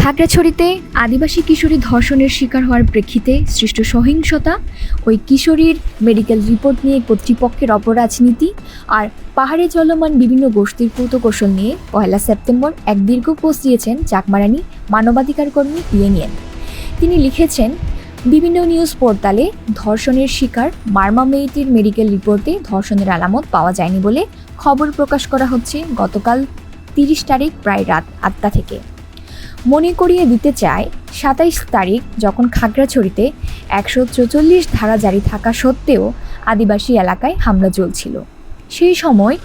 খাগড়াছড়িতে আদিবাসী কিশোরী ধর্ষণের শিকার হওয়ার প্রেক্ষিতে সৃষ্ট সহিংসতা, ওই কিশোরীর মেডিকেল রিপোর্ট নিয়ে কর্তৃপক্ষের অপরাজনীতি আর পাহাড়ে চলমান বিভিন্ন গোষ্ঠীর কৌতকৌশল নিয়ে পয়লা সেপ্টেম্বর এক দীর্ঘ পোস্ট দিয়েছেন চাকমারানি মানবাধিকার কর্মী ইয়েনিয়েন। তিনি লিখেছেন, বিভিন্ন নিউজ পোর্টালে ধর্ষণের শিকার মার্মা মেয়েটির মেডিকেল রিপোর্টে ধর্ষণের আলামত পাওয়া যায়নি বলে খবর প্রকাশ করা হচ্ছে গতকাল তিরিশ তারিখ প্রায় রাত আটটা থেকে। মনে করিয়ে দিতে চায়, সাতাইশ তারিখ যখন খাগড়াছড়িতে একশো চৌচল্লিশ ধারা জারি থাকা সত্ত্বেও আদিবাসী এলাকায় হামলা চলছিল। সেই সময়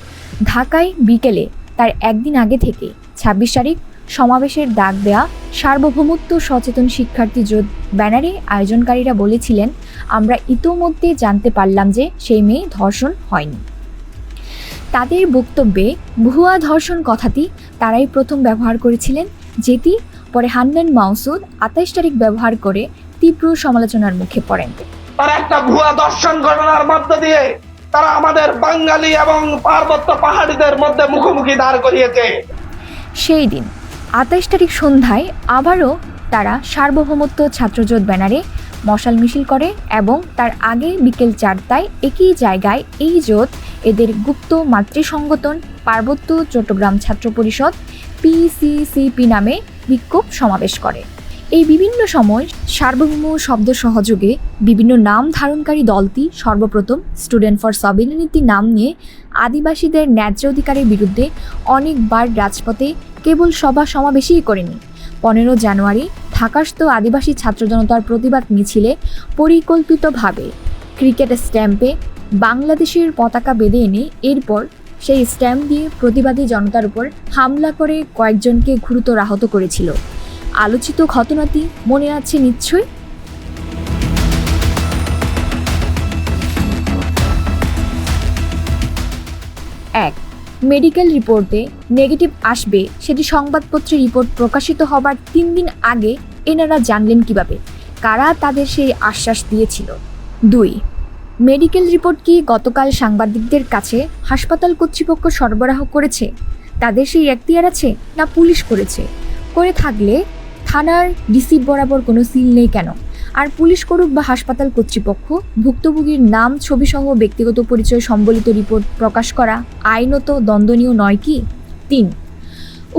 ঢাকায় বিকেলে তার একদিন আগে থেকে ছাব্বিশ তারিখ সমাবেশের ডাক দেয়া সার্বভৌমত্ব সচেতন শিক্ষার্থী জোট ব্যানারে আয়োজনকারীরা বলেছিলেন, আমরা ইতোমধ্যে জানতে পারলাম যে সেই মেয়ে ধর্ষণ হয়নি। তাদের বক্তব্যে ভুয়া ধর্ষণ কথাটি তারাই প্রথম ব্যবহার করেছিলেন যেটি পরে হান্নান মাউসুদ আঠাইশ তারিখ ব্যবহার করে তীব্র সমালোচনার মুখে পড়েন। তারা একটা ভুয়া দর্শন ঘটনার মধ্য দিয়ে তারা আমাদের বাঙালি এবং পার্বত্য পাহাড়িদের মধ্যে মুখোমুখি দাঁড় করিয়েছে। সেই দিন আঠাইশ তারিখ সন্ধ্যায় আবারও তারা সার্বভৌমত্ব ছাত্রজোট ব্যানারে মশাল মিছিল করে এবং তার আগে বিকেল চারটায় একই জায়গায় এই জোট এদের গুপ্ত মাতৃসংগঠন পার্বত্য চট্টগ্রাম ছাত্র পরিষদ পিসিসিপি নামে বিক্ষোভ সমাবেশ করে। এই বিভিন্ন সময় সার্বভৌম শব্দ সহযোগে বিভিন্ন নাম ধারণকারী দলটি সর্বপ্রথম স্টুডেন্ট ফর সবিলিনিটি নাম নিয়ে আদিবাসীদের ন্যায্য অধিকারের বিরুদ্ধে অনেকবার রাজপথে কেবল সভা সমাবেশই করেনি। পনেরো জানুয়ারি ঢাকাস্থ আদিবাসী ছাত্র জনতার প্রতিবাদ মিছিলে পরিকল্পিতভাবে ক্রিকেট স্ট্যাম্পে বাংলাদেশের পতাকা বেঁধে এনে এরপর সেই স্ট্যাম্প দিয়ে প্রতিবাদী জনতার উপর হামলা করে কয়েকজনকে গুরুতর আহত করেছিল। আলোচিত ঘটনাটি মনে আছে নিশ্চয়ই? এক, মেডিকেল রিপোর্টে নেগেটিভ আসবে সেটি সংবাদপত্রে রিপোর্ট প্রকাশিত হবার তিন দিন আগে এনারা জানলেন কীভাবে, কারা তাদের সেই আশ্বাস দিয়েছিল। দুই মেডিকেল রিপোর্ট কি গতকাল সাংবাদিকদের কাছে হাসপাতাল কর্তৃপক্ষ সরবরাহ করেছে? তাদের সেই এখতিয়ার আছে না পুলিশ করেছে? করে থাকলে থানার ডিসি বরাবর কোনো সিল নেই কেন? আর পুলিশ করুক বা হাসপাতাল কর্তৃপক্ষ, ভুক্তভোগীর নাম, ছবিসহ ব্যক্তিগত পরিচয় সম্বলিত রিপোর্ট প্রকাশ করা আইনত দ্বন্দ্বনীয় নয় কি? তিন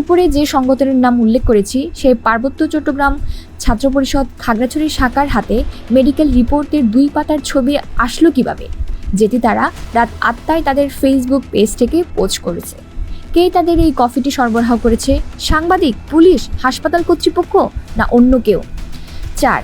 উপরে যে সংগঠনের নাম উল্লেখ করেছি, সেই পার্বত্য চট্টগ্রাম ছাত্র পরিষদ খাগড়াছড়ি শাখার হাতে মেডিকেল রিপোর্টের দুই পাতার ছবি আসলো কীভাবে, যেটি তারা রাত আটটায় তাদের ফেসবুক পেজ থেকে পোস্ট করেছে। কে তাদের এই কফিটি সরবরাহ করেছে, সাংবাদিক, পুলিশ, হাসপাতাল কর্তৃপক্ষ, না অন্য কেউ? চার,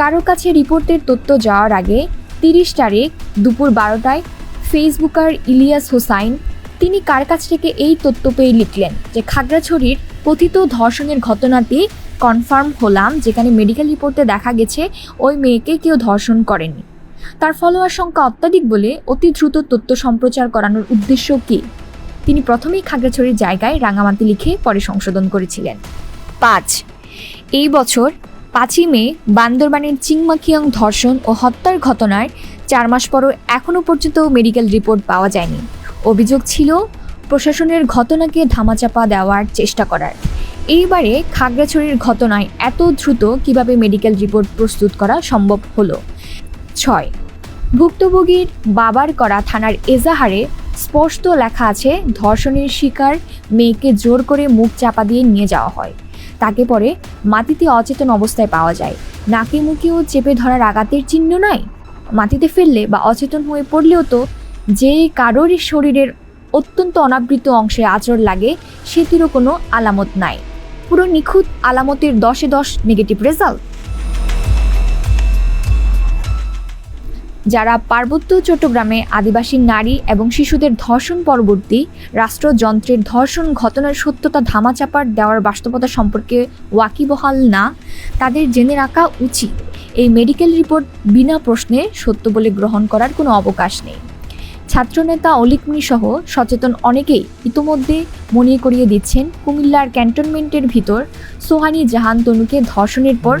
কারও কাছে রিপোর্টের তথ্য যাওয়ার আগে তিরিশ তারিখ দুপুর বারোটায় ফেসবুকার ইলিয়াস হোসাইন তিনি কার কাছ থেকে এই তথ্য পেয়ে লিখলেন? যে খাগড়াছড়ির কথিত ধর্ষণের ঘটনাটি কনফার্ম হলাম, যেখানে মেডিকেল রিপোর্টে দেখা গেছে ওই মেয়েকে কেউ ধর্ষণ করেনি। তার ফলোয়ার সংখ্যা অত্যাধিক বলে অতি দ্রুত তথ্য সম্প্রচার করানোর উদ্দেশ্য কী? তিনি প্রথমেই খাগড়াছড়ির জায়গায় রাঙামাটি লিখে পরে সংশোধন করেছিলেন। পাঁচ। এই বছর পাঁচই মে বান্দরবানের চিংমাখিয়ং ধর্ষণ ও হত্যার ঘটনার চার মাস পরও এখনও পর্যন্ত মেডিকেল রিপোর্ট পাওয়া যায়নি। অভিযোগ ছিল প্রশাসনের ঘটনাকে ধামাচাপা দেওয়ার চেষ্টা করার। এইবারে খাগড়াছড়ির ঘটনায় এত দ্রুত কীভাবে মেডিকেল রিপোর্ট প্রস্তুত করা সম্ভব হলো? ছয়। ভুক্তভোগীর বাবার করা থানার এজাহারে স্পষ্ট লেখা আছে, ধর্ষণের শিকার মেয়েকে জোর করে মুখ চাপা দিয়ে নিয়ে যাওয়া হয়। তাকে পরে মাটিতে অচেতন অবস্থায় পাওয়া যায়। নাকে মুখেও চেপে ধরার আঘাতের চিহ্ন নাই? মাটিতে ফেললে বা অচেতন হয়ে পড়লেও তো যে কারোর শরীরের অত্যন্ত অনাবৃত অংশে আচর লাগে, সেটিরও কোনো আলামত নাই। পুরো নিখুঁত আলামতের দশে দশ নেগেটিভ রেজাল্ট যারা পার্বত্য চট্টগ্রামে আদিবাসী নারী এবং শিশুদের ধর্ষণ পরবর্তী রাষ্ট্রযন্ত্রের ধর্ষণ ঘটনার সত্যতা ধামাচাপার দেওয়ার বাস্তবতা সম্পর্কে ওয়াকিবহাল না, তাদের জেনে রাখা উচিত। এই মেডিকেল রিপোর্ট বিনা প্রশ্নে সত্য বলে গ্রহণ করার কোনো অবকাশ নেই। ছাত্রনেতা অলিকমি সহ সচেতন অনেকেই ইতোমধ্যে মনে করিয়ে দিচ্ছেন কুমিল্লার ক্যান্টনমেন্টের ভিতর সোহানি জাহান তনুকে ধর্ষণের পর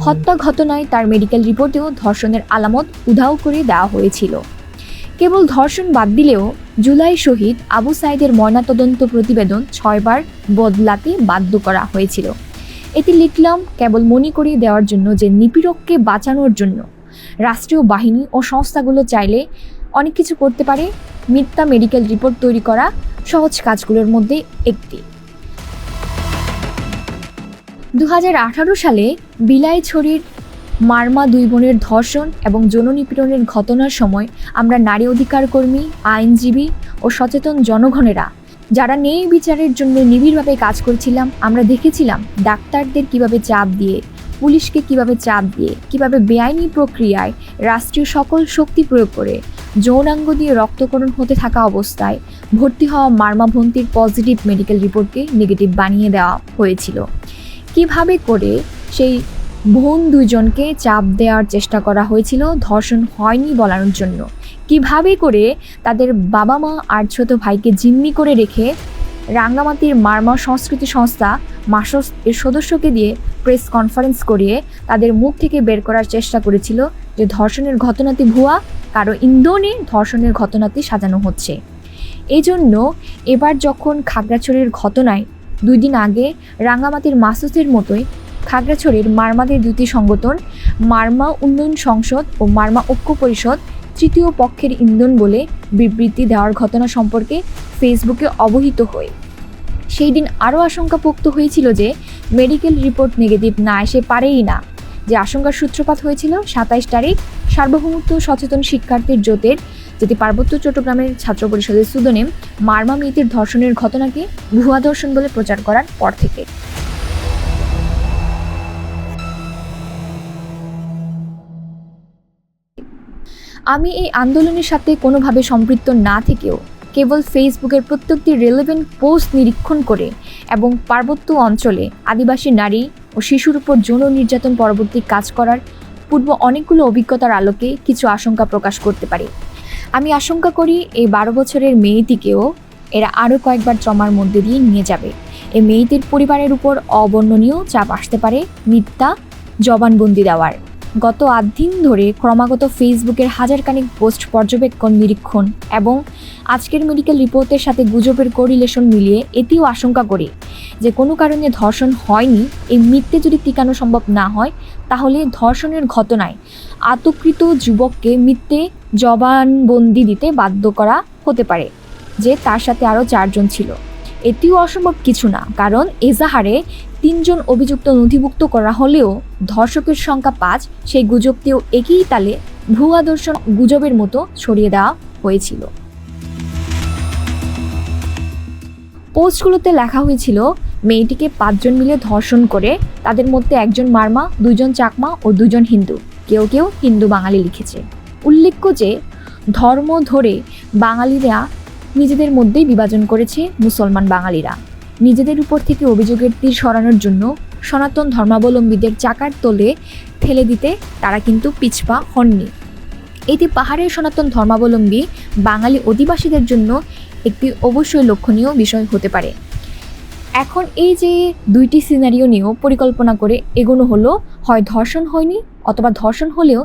হত্যা ঘটনায় তার মেডিকেল রিপোর্টেও ধর্ষণের আলামত উধাও করে দেওয়া হয়েছিল। কেবল ধর্ষণ বাদ দিলেও জুলাই শহীদ আবু সাইদের ময়নাতদন্ত প্রতিবেদন ছয়বার বদলাতে বাধ্য করা হয়েছিল। এটি লিখলাম, কেবল মনে করিয়ে দেওয়ার জন্য যে নিপীড়ককে বাঁচানোর জন্য রাষ্ট্রীয় বাহিনী ও সংস্থাগুলো চাইলে অনেক কিছু করতে পারে। মিথ্যা মেডিকেল রিপোর্ট তৈরি করা সহজ কাজগুলোর মধ্যে একটি। দু হাজার আঠারো সালে বিলাইছড়ির মারমা দুই বোনের ধর্ষণ এবং যৌন নিপীড়নের ঘটনার সময় আমরা নারী অধিকার কর্মী, আইনজীবী ও সচেতন জনগণেরা যারা ন্যায় বিচারের জন্য নিবিড়ভাবে কাজ করছিলাম, আমরা দেখেছিলাম ডাক্তারদের কীভাবে চাপ দিয়ে, পুলিশকে কীভাবে চাপ দিয়ে, কীভাবে বেআইনি প্রক্রিয়ায় রাষ্ট্রীয় সকল শক্তি প্রয়োগ করে যৌনাঙ্গ দিয়ে রক্তকরণ হতে থাকা অবস্থায় ভর্তি হওয়া মার্মাভন্তির পজিটিভ মেডিকেল রিপোর্টকে নেগেটিভ বানিয়ে দেওয়া হয়েছিল। কীভাবে করে সেই বোন দুজনকে চাপ দেওয়ার চেষ্টা করা হয়েছিল ধর্ষণ হয়নি বলানোর জন্য। কীভাবে করে তাদের বাবা মা আর ছোট ভাইকে জিম্মি করে রেখে রাঙ্গামাতির মারমা সংস্কৃতি সংস্থা মাসস এর সদস্যকে দিয়ে প্রেস কনফারেন্স করিয়ে তাদের মুখ থেকে বের করার চেষ্টা করেছিল যে ধর্ষণের ঘটনাটি ভুয়া কারও ইন্ধনে ধর্ষণের ঘটনাটি সাজানো হচ্ছে। এই জন্য এবার যখন খাগড়াছড়ির ঘটনায় দুই দিন আগে রাঙ্গামাটির মাসুসের মতোই খাগড়াছড়ির মারমাদের দুটি সংগঠন, মারমা উন্নয়ন সংসদ ও মারমা ঐক্য পরিষদ তৃতীয় পক্ষের ইন্ধন বলে বিবৃতি দেওয়ার ঘটনা সম্পর্কে ফেসবুকে অবহিত হই সেই দিন আরও আশঙ্কা পোক্ত হয়েছিল যে মেডিকেল রিপোর্ট নেগেটিভ না এসে পারেই না। যে আশঙ্কার সূত্রপাত হয়েছিল সাতাইশ তারিখ সার্বভৌমত্ব সচেতন শিক্ষার্থীর জোটের যেটি পার্বত্য চট্টগ্রামের ছাত্র পরিষদের সুদনেম মারমা মেয়েটির ধর্ষণের ঘটনাকে ভুয়া ধর্ষণ বলে প্রচার করার পর থেকে। আমি এই আন্দোলনের সাথে কোনোভাবে সম্পৃক্ত না থেকেও কেবল ফেসবুকের প্রত্যেকটি রেলেভেন্ট পোস্ট নিরীক্ষণ করে এবং পার্বত্য অঞ্চলে আদিবাসী নারী ও শিশুর উপর যৌন নির্যাতন পরবর্তী কাজ করার পূর্ব অনেকগুলো অভিজ্ঞতার আলোকে কিছু আশঙ্কা প্রকাশ করতে পারি। আমি আশঙ্কা করি এই বারো বছরের মেয়েটিকেও এরা আরও কয়েকবার ট্রমার মধ্যে দিয়ে নিয়ে যাবে। এই মেয়েটির পরিবারের উপর অবর্ণনীয় চাপ আসতে পারে মিথ্যা জবানবন্দি দেওয়ার। গত আট দিন ধরে ক্রমাগত ফেসবুকের হাজারখানিক পোস্ট পর্যবেক্ষণ, নিরীক্ষণ এবং আজকের মেডিকেল রিপোর্টের সাথে গুজবের কোরিলেশন মিলিয়ে এটিও আশঙ্কা করি যে কোনো কারণে ধর্ষণ হয়নি, এই মিথ্যে যদি টিকানো সম্ভব না হয়, তাহলে ধর্ষণের ঘটনায় আতকৃত যুবককে মিথ্যে জবানবন্দি দিতে বাধ্য করা হতে পারে, যে তার সাথে আরও চারজন ছিল। এটিও অসম্ভব কিছু না, কারণ এজাহারে তিনজন অভিযুক্ত নথিভুক্ত করা হলেও ধর্ষকের সংখ্যা পাঁচ, সেই গুজবটিও একই তালে ভুয়া দর্শন গুজবের মতো ছড়িয়ে দেওয়া হয়েছিল। পোস্টগুলোতে লেখা হয়েছিল মেয়েটিকে পাঁচজন মিলে ধর্ষণ করে তাদের মধ্যে একজন মারমা দুজন চাকমা ও দুজন হিন্দু। কেউ কেউ হিন্দু বাঙালি লিখেছে। উল্লেখ্য যে, ধর্ম ধরে বাঙালিরা নিজেদের মধ্যেই বিভাজন করেছে মুসলমান বাঙালিরা। নিজেদের উপর থেকে অভিযোগের তীর সরানোর জন্য সনাতন ধর্মাবলম্বীদের চাকার তোলে ঠেলে দিতে তারা কিন্তু পিছপা হননি। এটি পাহাড়ের সনাতন ধর্মাবলম্বী বাঙালি অধিবাসীদের জন্য একটি অবশ্যই লক্ষণীয় বিষয় হতে পারে। এখন এই যে দুইটি সিনারিও নিয়েও পরিকল্পনা করে এগোনো হলো, হয় ধর্ষণ হয়নি অথবা ধর্ষণ হলেও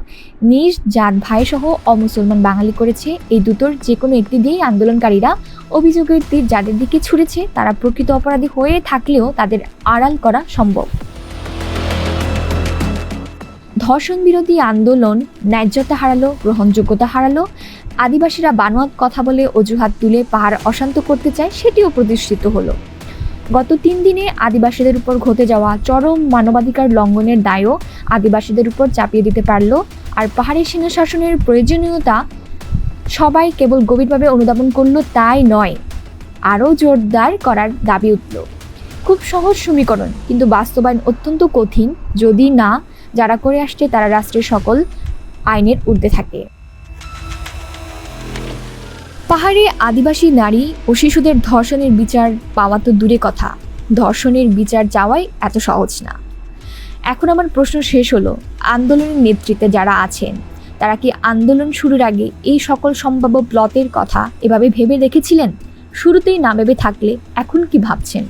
নিজ জাত ভাইসহ অমুসলমান বাঙালি করেছে, এই দুটোর যে কোনো একটি দিয়েই আন্দোলনকারীরা অভিযোগের তীর যাদের দিকে ছুড়েছে, তারা প্রকৃত অপরাধী হয়ে থাকলেও তাদের আড়াল করা সম্ভব। ধর্ষণ বিরোধী আন্দোলন ন্যায্যতা হারালো, গ্রহণযোগ্যতা হারালো, আদিবাসীরা বানোয়াত কথা বলে অজুহাত তুলে পাহাড় অশান্ত করতে চায়, সেটিও প্রতিষ্ঠিত হলো। গত তিন দিনে আদিবাসীদের উপর ঘটে যাওয়া চরম মানবাধিকার লঙ্ঘনের দায়ও আদিবাসীদের উপর চাপিয়ে দিতে পারল। আর পাহাড়ি সেনা শাসনের প্রয়োজনীয়তা সবাই কেবল গভীরভাবে অনুধাবন করল, তাই নয়। আরও জোরদার করার দাবি উঠল। খুব সহজ সমীকরণ, কিন্তু বাস্তবায়ন অত্যন্ত কঠিন। যদি না, যারা করে আসছে তারা রাষ্ট্রের সকল আইনের ঊর্ধ্বে থাকে। পাহাড়ে আদিবাসী নারী ও শিশুদের ধর্ষণের বিচার পাওয়া তো দূরে কথা। ধর্ষণের বিচার যাওয়াই এত সহজ না। এখন আমার প্রশ্ন শেষ হলো, আন্দোলনের নেতৃত্বে যারা আছেন, তারা কি আন্দোলন শুরুর আগে এই সকল সম্ভাব্য প্লটের কথা এভাবে ভেবে দেখেছিলেন শুরুতেই না ভেবে থাকলে এখন কি ভাবছেন?